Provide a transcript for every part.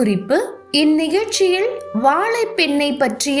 குறிப்பு இந்நிகழ்ச்சியில் வாழைப்பெண்ணை பற்றிய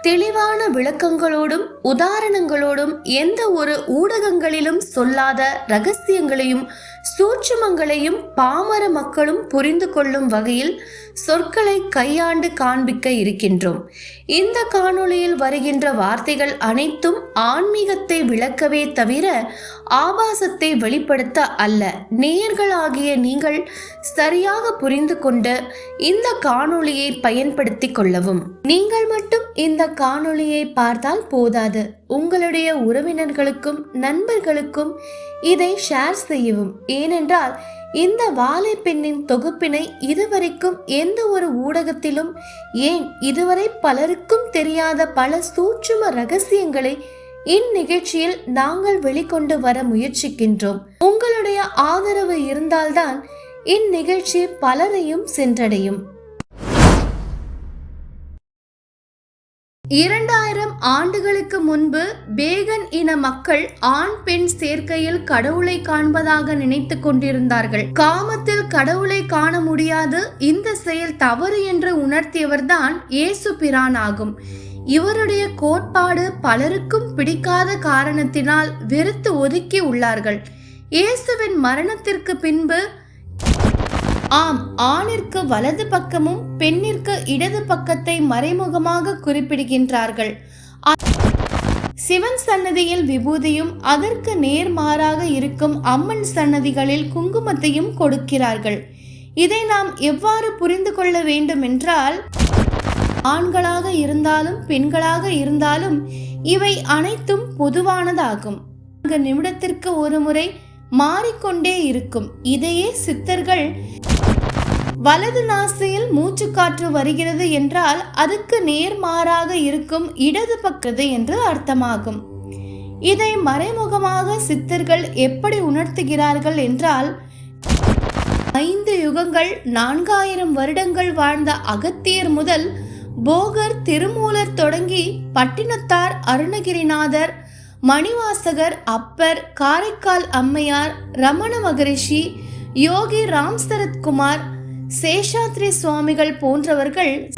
தெளிவான விளக்கங்களோடும் உதாரணங்களோடும் எந்த ஒரு ஊடகங்களிலும் சொல்லாத ரகசியங்களையும் சூட்சுமங்களையும் பாமர மக்களும் புரிந்து கொள்ளும் வகையில் சொற்களை கையாண்டு காண்பிக்க இருக்கின்றோம். இந்த காணொளியில் வருகின்ற வார்த்தைகள் அனைத்தும் ஆன்மீகத்தை விளக்கவே தவிர ஆபாசத்தை வெளிப்படுத்த அல்ல. நேயர்களாகிய நீங்கள் சரியாக புரிந்து கொண்டு இந்த காணொளியை பயன்படுத்திக் கொள்ளவும். நீங்கள் மட்டும் இந்த காணொளியை பார்த்தால் போதாது. உங்களுடைய உறவினர்களுக்கும் நண்பர்களுக்கும் இதை ஷேர் செய்யவும். ஏனென்றால் இந்த வாழை பெண்ணின் தொகுப்பினை இதுவரைக்கும் எந்த ஒரு ஊடகத்திலும் ஏன் இதுவரை பலருக்கும் தெரியாத பல சூட்சும ரகசியங்களை இந்நிகழ்ச்சியில் நாங்கள் வெளிக்கொண்டு வர முயற்சிக்கின்றோம். உங்களுடைய ஆதரவு இருந்தால்தான் இந்நிகழ்ச்சி பலரையும் சென்றடையும். இரண்டாயிரம் ஆண்டுகளுக்கு முன்பு பேகன் இன மக்கள் ஆண் பெண் சேர்க்கையில் கடவுளை காண்பதாக நினைத்து கொண்டிருந்தார்கள். காமத்தில் கடவுளை காண முடியாது இந்த செயல் தவறு என்று உணர்த்தியவர்தான் இயேசு பிரான் ஆகும் இவருடைய கோட்பாடு பலருக்கும் பிடிக்காத காரணத்தினால் வெறுத்து ஒதுக்கி உள்ளார்கள். இயேசுவின் மரணத்திற்கு பின்பு ஆம் ஆணிற்கு வலது பக்கமும் பெண்ணிற்கு இடது பக்கத்தை மறைமுகமாக குறிப்பிடுகின்றார்கள். சிவன் சன்னதியில் விபூதியும் அதற்கு நேர்மாறாக இருக்கும் அம்மன் சன்னதிகளில் குங்குமத்தையும் கொடுக்கிறார்கள். இதை நாம் எவ்வாறு புரிந்து கொள்ள வேண்டும் என்றால் ஆண்களாக இருந்தாலும் பெண்களாக இருந்தாலும் இவை அனைத்தும் பொதுவானதாகும். நிமிடத்திற்கு ஒரு முறை மாறிக்கொண்டே இருக்கும். இதையே சித்தர்கள் வலது நாசியில் மூச்சுக்காற்று வருகிறது என்றால் அதுக்கு நேர்மாறாக இருக்கும் இடது பக்கத்து என்று அர்த்தமாகும். இதை மறைமுகமாக சித்தர்கள் எப்படி உணர்த்துகிறார்கள் என்றால் ஐந்து யுகங்கள் நான்காயிரம் வருடங்கள் வாழ்ந்த அகத்தியர் முதல் போகர் திருமூலர் தொடங்கி பட்டினத்தார் அருணகிரிநாதர் மணிவாசகர் அப்பர் காரைக்கால் அம்மையார் ரமண மகரிஷி யோகி ராம் சரத்குமார் சேஷாத்ரி சுவாமிகள் போன்றவர்கள்.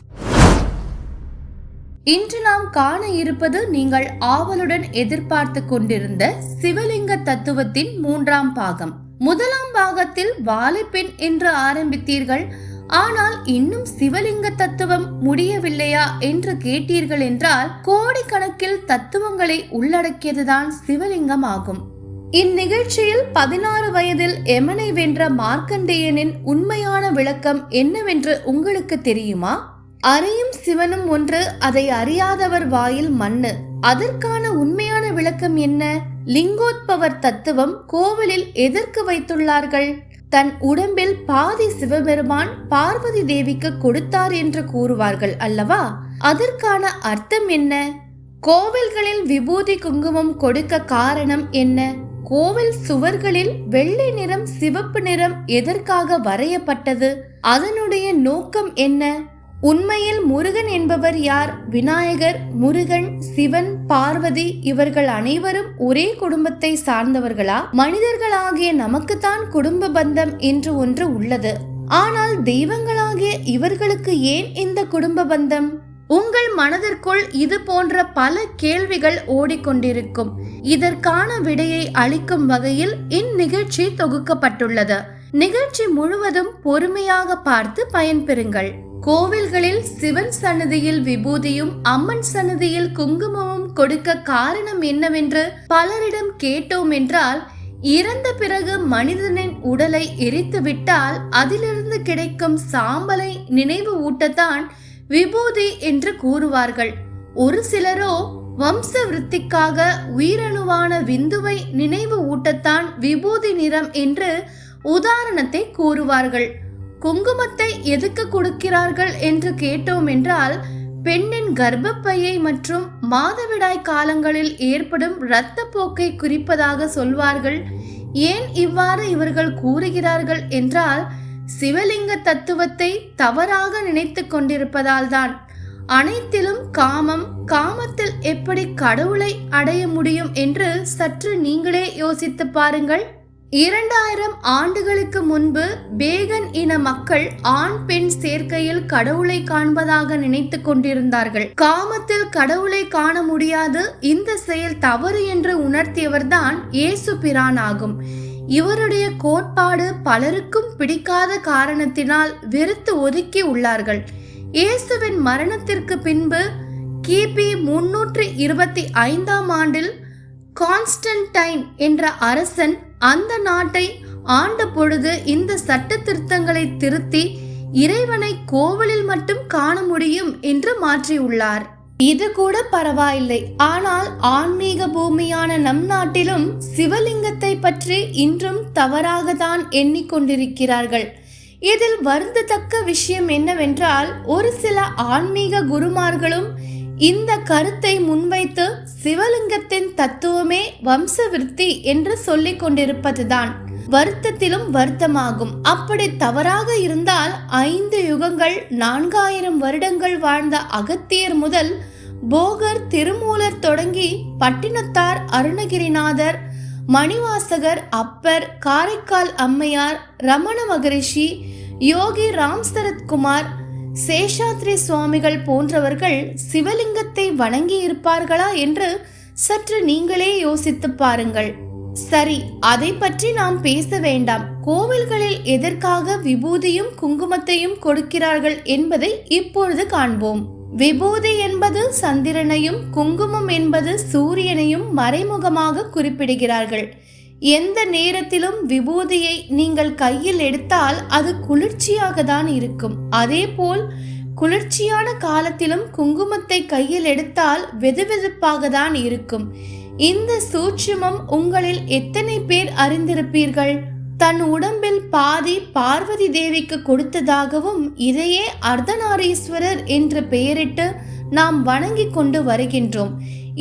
இன்று நாம் காண இருப்பது நீங்கள் ஆவலுடன் எதிர்பார்த்து கொண்டிருந்த சிவலிங்க தத்துவத்தின் மூன்றாம் பாகம். முதலாம் பாகத்தில் வாலிபெண் என்று ஆரம்பித்தீர்கள். ஆனால் இன்னும் சிவலிங்க தத்துவம் முடியவில்லையா என்று கேட்டீர்கள் என்றால் கோடிக்கணக்கில் தத்துவங்களை உள்ளடக்கியதுதான் சிவலிங்கம் ஆகும் இந்நிகழ்ச்சியில் பதினாறு வயதில் எமனை வென்ற மார்க்கண்டேயனின் உண்மையான விளக்கம் என்னவென்று உங்களுக்கு தெரியுமா? அறியும் சிவனும் ஒன்று அதை அறியாதவர் வாயில் மண்ணு. அதற்கான உண்மையான விளக்கம் என்ன? லிங்கோத்பவர் தத்துவம் கோவிலில் எதற்கு வைத்துள்ளார்கள்? தன் உடம்பில் பாதி சிவபெருமான் பார்வதி தேவிக்கு கொடுத்தார் என்று கூறுவார்கள் அல்லவா? அதற்கான அர்த்தம் என்ன? கோவில்களில் விபூதி குங்குமம் கொடுக்க காரணம் என்ன? கோவில் சுவர்களில் வெள்ளை நிறம் சிவப்பு நிறம் எதற்காக வரையப்பட்டது? அதனுடைய நோக்கம் என்ன? உண்மையில் முருகன் என்பவர் யார்? விநாயகர் முருகன் சிவன் பார்வதி இவர்கள் அனைவரும் ஒரே குடும்பத்தை சார்ந்தவர்களா? மனிதர்களாகிய நமக்குத்தான் குடும்ப பந்தம் என்று ஒன்று உள்ளது. ஆனால் தெய்வங்களாகிய இவர்களுக்கு ஏன் இந்த குடும்ப பந்தம்? உங்கள் மனதிற்குள் இது போன்ற பல கேள்விகள் ஓடிக்கொண்டிருக்கும். இதற்கான விடையை அளிக்கும் வகையில் இந்நிகழ்ச்சி தொகுக்கப்பட்டுள்ளது. நிகழ்ச்சி முழுவதும் பொறுமையாக பார்த்து பயன்பெறுங்கள். கோவில்களில் சிவன் சன்னதியில் விபூதியும் அம்மன் சன்னதியில் குங்குமமும் கொடுக்க காரணம் என்னவென்று பலரிடம் கேட்டோம் என்றால் இறந்த பிறகு மனிதனின் உடலை எரித்து விட்டால் அதிலிருந்து கிடைக்கும் சாம்பலை நினைவு ஊட்டத்தான் விபூதி என்று கூறுவார்கள். ஒரு சிலரோ வம்ச விருத்திக்காக உயிரணுவான விந்துவை நினைவு ஊட்டத்தான் விபூதி நிறம் என்று உதாரணத்தை கூறுவார்கள். குங்குமத்தை எதுக்கு கொடுக்கிறார்கள் என்று கேட்டோம் என்றால் பெண்ணின் கர்ப்பப்பையை மற்றும் மாதவிடாய் காலங்களில் ஏற்படும் இரத்தப்போக்கை குறிப்பதாக சொல்வார்கள். ஏன் இவ்வாறு இவர்கள் கூறுகிறார்கள் என்றால் சிவலிங்க தத்துவத்தை தவறாக நினைத்து கொண்டிருப்பதால்தான் அனைத்திலும் காமம் காமத்தில் எப்படி கடவுளை அடைய முடியும் என்று சற்று நீங்களே யோசித்து பாருங்கள். இரண்டாயிரம் ஆண்டுகளுக்கு முன்பு பேகன் இன மக்கள் ஆண் பெண் சேர்க்கையில் கடவுளை காண்பதாக நினைத்து கொண்டிருந்தார்கள். காமத்தில் கடவுளை காண முடியாது இந்த செயல் தவறு என்று உணர்த்தியவர்தான் இயேசு பிரான் ஆகும் இவருடைய கோட்பாடு பலருக்கும் பிடிக்காத காரணத்தினால் வெறுத்து ஒதுக்கி உள்ளார்கள். இயேசுவின் மரணத்திற்கு பின்பு கிபி முன்னூற்றி இருபத்தி ஐந்தாம் ஆண்டில் கான்ஸ்டன்டைன் என்ற அரசன் அந்த நாட்டை ஆண்ட பொழுது இந்த சட்ட திருத்தங்களை திருத்தி இறைவனை கோவிலில் மட்டும் காண முடியும் என்று மாற்றியுள்ளார். இது கூட பரவாயில்லை. ஆனால் ஆன்மீக பூமியான நம் நாட்டிலும் சிவலிங்கத்தை பற்றி இன்றும் தவறாக தான் எண்ணிக்கொண்டிருக்கிறார்கள். இதில் வருந்தத்தக்க விஷயம் என்னவென்றால் ஒரு சில ஆன்மீக குருமார்களும் இந்த கருத்தை முன்வைத்து சிவலிங்கத்தின் தத்துவமே வம்சவிருத்தி என்று சொல்லிக் கொண்டிருப்பதுதான். வருத்தத்திலும் வருத்தமாகும். அப்படி தவறாக இருந்தால் ஐந்து யுகங்கள் நான்காயிரம் வருடங்கள் வாழ்ந்த அகத்தியர் முதல் போகர் திருமூலர் தொடங்கி பட்டினத்தார் அருணகிரிநாதர் மணிவாசகர் அப்பர் காரைக்கால் அம்மையார் ரமண மகரிஷி யோகி ராம் சரத்குமார் சேஷாத்ரி சுவாமிகள் போன்றவர்கள் சிவலிங்கத்தை வணங்கி இருப்பார்களா என்று சற்று நீங்களே யோசித்து பாருங்கள். சரி அதை பற்றி நாம் பேச வேண்டாம். கோவில்களில் எதற்காக விபூதியும் குங்குமத்தையும் கொடுக்கிறார்கள் என்பதை இப்பொழுது காண்போம். விபூதி என்பது சந்திரனையும் குங்குமம் என்பது சூரியனையும் மறைமுகமாக குறிப்பிடுகிறார்கள். எந்த நேரத்திலும் விபூதியை நீங்கள் கையில் எடுத்தால் அது குளிர்ச்சியாக தான் இருக்கும். அதேபோல் குளிர்ச்சியான காலத்திலும் குங்குமத்தை கையில் எடுத்தால் வெதுவெதுப்பாக தான் இருக்கும். இந்த சூட்சுமம் உங்களில் எத்தனை பேர் அறிந்திருப்பீர்கள்? தன் உடம்பில் பாதி பார்வதி தேவிக்கு கொடுத்ததாகவும் இதையே அர்த்தநாரீஸ்வரர் என்று பெயரிட்டு நாம் வணங்கி கொண்டு வருகின்றோம்.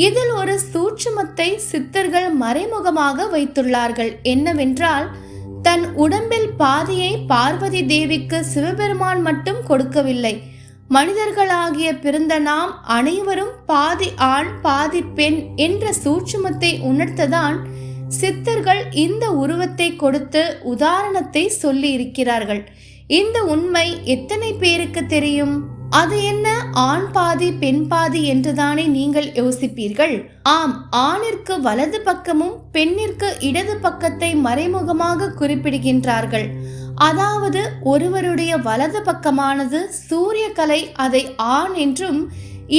இதில் ஒரு சூட்சுமத்தை சித்தர்கள் மறைமுகமாக வைத்துள்ளார்கள். என்னவென்றால் தன் உடம்பில் பாதியை பார்வதி தேவிக்கு சிவபெருமான் மட்டும் கொடுக்கவில்லை. மனிதர்களாகிய பிறந்த நாம் அனைவரும் பாதி ஆண் பாதி பெண் என்ற சூட்சுமத்தை உணர்த்ததான் சித்தர்கள் இந்த உருவத்தை கொடுத்து உதாரணத்தை சொல்லி இருக்கிறார்கள் இந்த உண்மை எத்தனை பேருக்கு தெரியும்? அது என்ன ஆண் பாதி பெண் பாதி என்றுதானே நீங்கள் யோசிப்பீர்கள்? ஆம் ஆணிற்கு வலது பக்கமும் பெண்ணிற்கு இடது பக்கத்தை மறைமுகமாக குறிப்பிடுகின்றார்கள். அதாவது ஒருவருடைய வலது பக்கமானது சூரியகலை அதை ஆண் என்றும்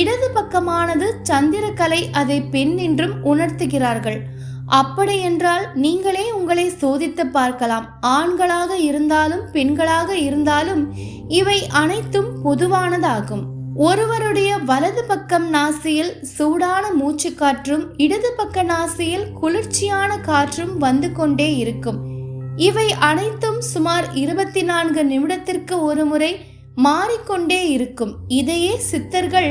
இடது பக்கமானது சந்திரகலை அதை பெண் என்றும் உணர்த்துகிறார்கள். அப்படியென்றால் நீங்களே உங்களை சோதித்து பார்க்கலாம். ஆண்களாக இருந்தாலும் பெண்களாக இருந்தாலும் இவை அனைத்தும் பொதுவானதாகும். ஒருவருடைய வலது பக்கம் நாசியில் சூடான மூச்சு காற்றும் இடது பக்க நாசியில் குளிர்ச்சியான காற்றும் வந்து கொண்டே இருக்கும். இவை அனைத்தும் சுமார் இருபத்தி நான்கு நிமிடத்திற்கு ஒரு முறை மாறிக்கொண்டே இருக்கும். இதையே சித்தர்கள்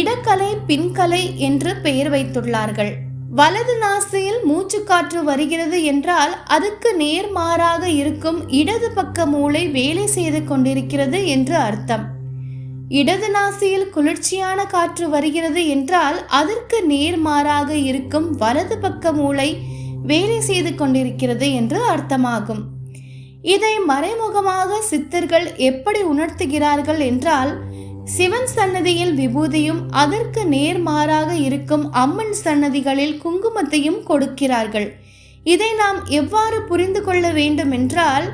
இடக்கலை பின்கலை என்று பெயர் வைத்துள்ளார்கள். வலது நாசியில் மூச்சுக்காற்று வருகிறது என்றால் அதுக்கு நேர்மாறாக இருக்கும் இடது பக்க மூளை வேலை செய்து கொண்டிருக்கிறது என்று அர்த்தம். இடது நாசியில் குளிர்ச்சியான காற்று வருகிறது என்றால் அதற்கு நேர்மாறாக இருக்கும் வலது பக்க மூளை வேலை செய்து கொண்டிருக்கிறது என்று அர்த்தமாகும். இதை மறைமுகமாக சித்தர்கள் எப்படி உணர்த்துகிறார்கள் என்றால் சிவன் சன்னதியில் விபூதியும் அதற்கு நேர்மாறாக இருக்கும் அம்மன் சன்னதிகளில் குங்குமத்தையும் கொடுக்கிறார்கள். இதை நாம் எவ்வாறு புரிந்து கொள்ள வேண்டும் என்றால்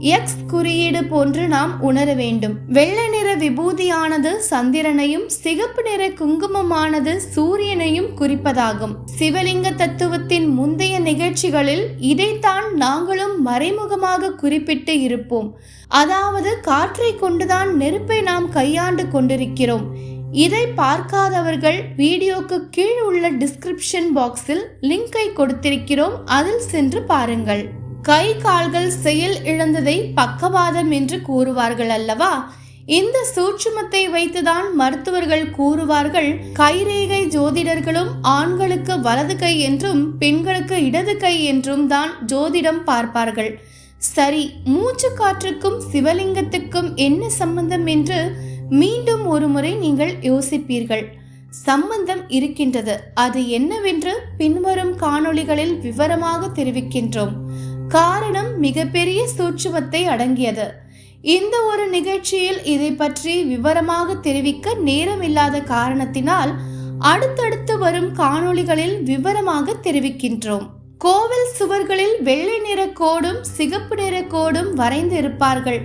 எக்ஸ் குறியீடு போன்று நாம் உணர வேண்டும். வெள்ளை நிற விபூதியானது சந்திரனையும் சிகப்பு நிற குங்குமமானது சூரியனையும் குறிப்பதாகும். சிவலிங்க தத்துவத்தின் முந்தைய நிகழ்ச்சிகளில் இதைத்தான் நாங்களும் மறைமுகமாக குறிப்பிட்டு இருப்போம். அதாவது காற்றை கொண்டுதான் நெருப்பை நாம் கையாண்டு கொண்டிருக்கிறோம். இதை பார்க்காதவர்கள் வீடியோக்கு கீழ் உள்ள டிஸ்கிரிப்ஷன் பாக்ஸில் லிங்கை கொடுத்திருக்கிறோம். அதில் சென்று பாருங்கள். கை கால்கள் செயல் இழந்ததை பக்கவாதம் என்று கூறுவார்கள் அல்லவா? இந்த சூட்சுமத்தை வைத்துதான் மருத்துவர்கள் கூறுவார்கள் கைரேகை ஜோதிடர்களும் ஆண்களுக்கு வலது கை என்றும் பெண்களுக்கு இடது கை என்றும் தான் ஜோதிடம் பார்ப்பார்கள். சரி மூச்சு காற்றுக்கும் சிவலிங்கத்துக்கும் என்ன சம்பந்தம் என்று மீண்டும் ஒரு முறை நீங்கள் யோசிப்பீர்கள். சம்பந்தம் இருக்கின்றது. அது என்னவென்று பின்வரும் காணொளிகளில் விவரமாக தெரிவிக்கின்றோம். காரணம் மிகப்பெரிய சூட்சுமத்தை அடங்கியது. இந்த ஒரு நிகழ்ச்சியில் இதை பற்றி விவரமாக தெரிவிக்க நேரமில்லாத காரணத்தினால் அடுத்தடுத்து வரும் காணொளிகளில் விவரமாக தெரிவிக்கின்றோம். கோவில் சுவர்களில் வெள்ளை நிற கோடும் சிகப்பு நிற கோடும் வரைந்து இருப்பார்கள்.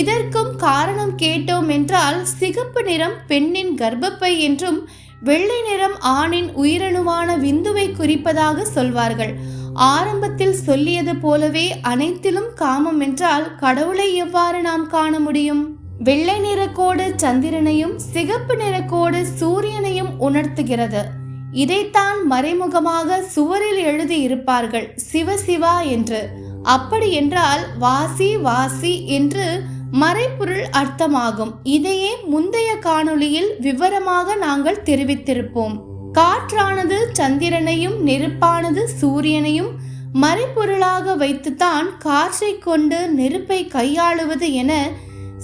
இதற்கும் காரணம் கேட்டோம் என்றால் சிகப்பு நிறம் பெண்ணின் கர்ப்பப்பை என்றும் வெள்ளை நிறம் ஆணின் உயிரணுவான விந்துவை குறிப்பதாக சொல்வார்கள். ஆரம்பத்தில் சொல்லியது போலவே அனைத்திலும் காமம் என்றால் கடவுளை எவ்வாறு நாம் காண முடியும்? வெள்ளை நிற கோடு சந்திரனையும் சிகப்பு நிற கோடு சூரியனையும் உணர்த்துகிறது. இதைத்தான் மறைமுகமாக சுவரில் எழுதி இருப்பார்கள் சிவ சிவா என்று. அப்படி என்றால் வாசி வாசி என்று மறைபொருள் அர்த்தமாகும். இதையே முந்தைய காணொளியில் விவரமாக நாங்கள் தெரிவித்திருப்போம். காற்றானது சந்திரனையும் நெருப்பானது சூரியனையும் மறைபொருளாக வைத்துத்தான் காற்றை கொண்டு நெருப்பை கையாளுவது என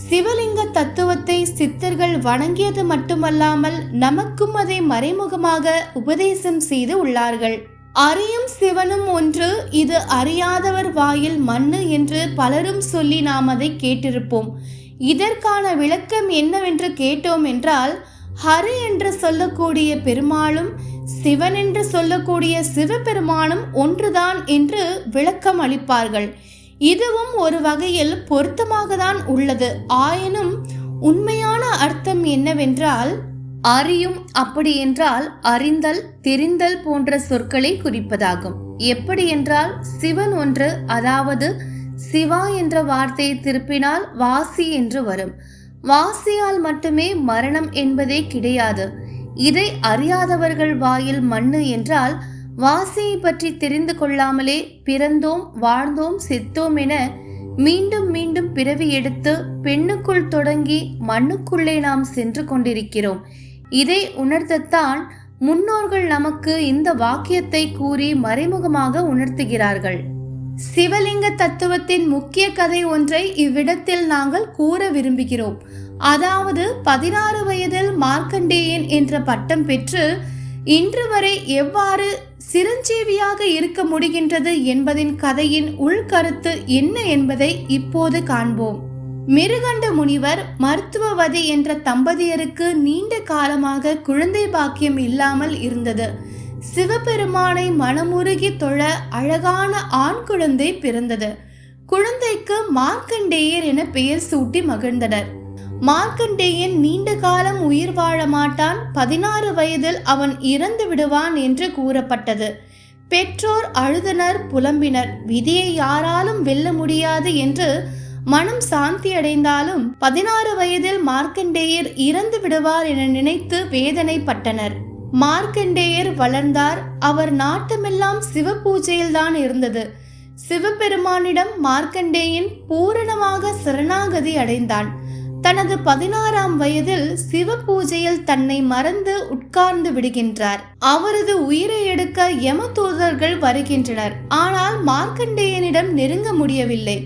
சிவலிங்க தத்துவத்தை சித்தர்கள் வணங்கியது மட்டுமல்லாமல் நமக்கும் அதை மறைமுகமாக உபதேசம் செய்து உள்ளார்கள். அறியும் சிவனும் ஒன்று இது அறியாதவர் வாயில் மண்ணு என்று பலரும் சொல்லி நாம் அதை கேட்டிருப்போம். இதற்கான விளக்கம் என்னவென்று கேட்டோம் என்றால் ஹரி என்று சொல்லக்கூடிய பெருமாளும் சிவன் என்று சொல்லக்கூடிய சிவபெருமானும் ஒன்றுதான் என்று விளக்கம் அளிப்பார்கள். இதுவும் ஒரு வகையில் பொருத்தமாக தான் உள்ளது. ஆயினும் உண்மையான அர்த்தம் என்னவென்றால் அறியும் அப்படி என்றால் அறிந்தல் தெரிந்தல் போன்ற சொற்களை குறிப்பதாகும். எப்படி என்றால் சிவன் ஒன்று அதாவது சிவா என்ற வார்த்தையை திருப்பினால் வாசி என்று வரும். வாசியால் மட்டுமே மரணம் என்பதே கிடையாது. இதை அறியாதவர்கள் வாயில் மண்ணு என்றால் வாசியை பற்றி தெரிந்து கொள்ளாமலே பிறந்தோம் வாழ்ந்தோம் செத்தோம் என மீண்டும் மீண்டும் பிறவி எடுத்து பெண்ணுக்குள் தொடங்கி மண்ணுக்குள்ளே நாம் சென்று கொண்டிருக்கிறோம். இதை உணர்த்தத்தான் முன்னோர்கள் நமக்கு இந்த வாக்கியத்தை கூறி மறைமுகமாக உணர்த்துகிறார்கள். சிவலிங்க தத்துவத்தின் முக்கிய கதை ஒன்றை இவ்விடத்தில் நாங்கள் கூற விரும்புகிறோம். அதாவது பதினாறு வயதில் மார்க்கண்டேயன் என்ற பட்டம் பெற்று இன்று வரை எவ்வாறு சிரஞ்சீவியாக இருக்க முடிகின்றது என்பதின் கதையின் உள்கருத்து என்ன என்பதை இப்போது காண்போம். மிருகண்ட முனிவர் மருத்துவவதி என்ற தம்பதியருக்கு நீண்ட காலமாக குழந்தை பாக்கியம் இல்லாமல் இருந்தது. சிவபெருமானை மனமுருகி தொழ அழகான ஆண் குழந்தை பிறந்தது. குழந்தைக்கு மார்க்கண்டேயர் என பெயர் சூட்டி மகிழ்ந்தனர். மார்க்கண்டேயன் நீண்ட காலம் உயிர் வாழ மாட்டான். பதினாறு வயதில் அவன் இறந்து விடுவான் என்று கூறப்பட்டது. பெற்றோர் அழுதனர் புலம்பினர். விதியை யாராலும் வெல்ல முடியாது என்று மனம் சாந்தி அடைந்தாலும் பதினாறு வயதில் மார்க்கண்டேயர் இறந்து விடுவார் என நினைத்து வேதனைப்பட்டனர். மார்க்கண்டேயர் வளர்ந்தார். அவர் நாட்டமெல்லாம் சிவபூஜையில்தான் இருந்தது. சிவபெருமானிடம் மார்க்கண்டேயன் பூரணமாக சரணாகதி அடைந்தான். தனது பதினாறாம் வயதில் சிவ பூஜையில் தன்னை மறந்து உட்கார்ந்து விடுகின்றார். அவரது உயிரை எடுக்க யம தூதர்கள் வருகின்றனர். ஆனால் மார்க்கண்டேயனிடம் நெருங்க முடியவில்லை.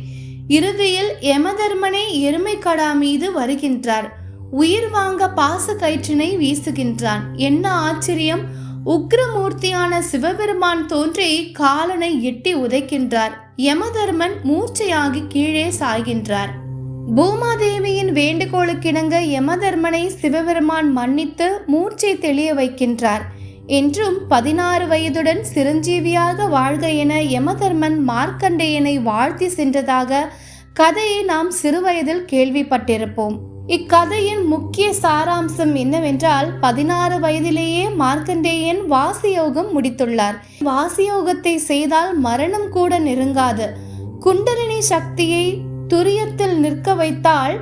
இறுதியில் யமதர்மனே எருமைக்கடா மீது வருகின்றார். உயிர் வாங்க பாச கயிற்றினை வீசுகின்றான். என்ன ஆச்சரியம்? உக்ரமூர்த்தியான சிவபெருமான் தோன்றி காலனை எட்டி உதைக்கின்றார். யமதர்மன் மூர்ச்சையாகி கீழே சாய்கின்றார். பூமாதேவியின் வேண்டுகோளுக்கிணங்க யமதர்மனை சிவபெருமான் மன்னித்து மூர்ச்சை தெளிய வைக்கின்றார். என்றும் பதினாறு வயதுடன் சிரஞ்சீவியாக வாழ்க என யமதர்மன் மார்க்கண்டேயனை வாழ்த்தி சென்றதாக கதையை நாம் சிறுவயதில் கேள்விப்பட்டிருப்போம். இக்கதையின் முக்கிய சாராம்சம் என்னவென்றால் பதினாறு வயதிலேயே மார்க்கண்டேயன் வாசியோகம் முடித்துள்ளார். வாசியோகத்தை செய்தால் மரணம் கூட நெருங்காது. குண்டலினி சக்தியை துரியத்தில் நிற்க வைத்தால்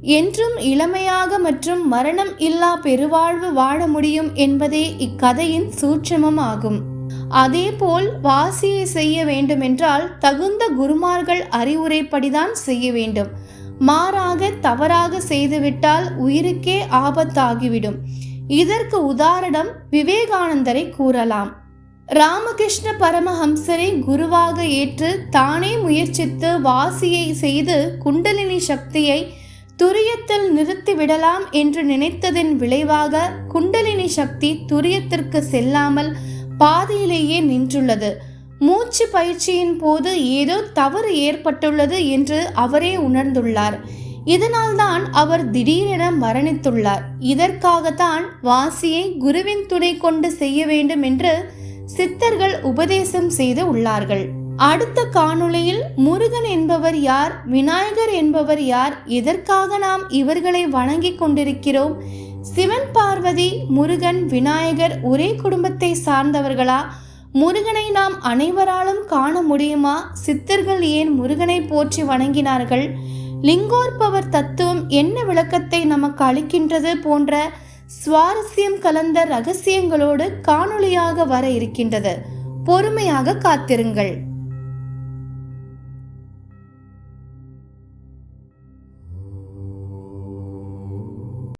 என்றும் இளமையாக மற்றும் மரணம் இல்லா பெருவாழ்வு வாழ முடியும் என்பதே இக்கதையின் சூட்சமம் ஆகும். அதேபோல் வாசியை செய்ய வேண்டுமென்றால் தகுந்த குருமார்கள் அறிவுரைப்படிதான் செய்ய வேண்டும். மாறாக தவறாக செய்துவிட்டால் உயிருக்கே ஆபத்தாகிவிடும். இதற்கு உதாரணம் விவேகானந்தரை கூறலாம். ராமகிருஷ்ண பரமஹம்சரை குருவாக ஏற்று தானே முயற்சித்து வாசியை செய்து குண்டலினி சக்தியை துரியத்தில் நிறுத்திவிடலாம் என்று நினைத்ததின் விளைவாக குண்டலினி சக்தி துரியத்திற்கு செல்லாமல் பாதையிலேயே நின்றுள்ளது. மூச்சு பயிற்சியின் போது ஏதோ தவறு ஏற்பட்டுள்ளது என்று அவரே உணர்ந்துள்ளார். இதனால்தான் அவர் திடீரென மரணித்துள்ளார். இதற்காகத்தான் வாசியை குருவின் துணை கொண்டு செய்ய வேண்டும் என்று சித்தர்கள் உபதேசம் செய்து உள்ளார்கள். அடுத்த காணொளியில் முருகன் என்பவர் யார் விநாயகர் என்பவர் யார் எதற்காக நாம் இவர்களை வணங்கிக் கொண்டிருக்கிறோம் சிவன் பார்வதி முருகன் விநாயகர் ஒரே குடும்பத்தை சார்ந்தவர்களா முருகனை நாம் அனைவராலும் காண முடியுமா? சித்தர்கள் ஏன் முருகனை போற்றி வணங்கினார்கள்? லிங்கோற்பவர் தத்துவம் என்ன விளக்கத்தை நமக்கு அளிக்கின்றது போன்ற சுவாரஸ்யம் கலந்த ரகசியங்களோடு காணொளியாக வர இருக்கின்றது. பொறுமையாக காத்திருங்கள்.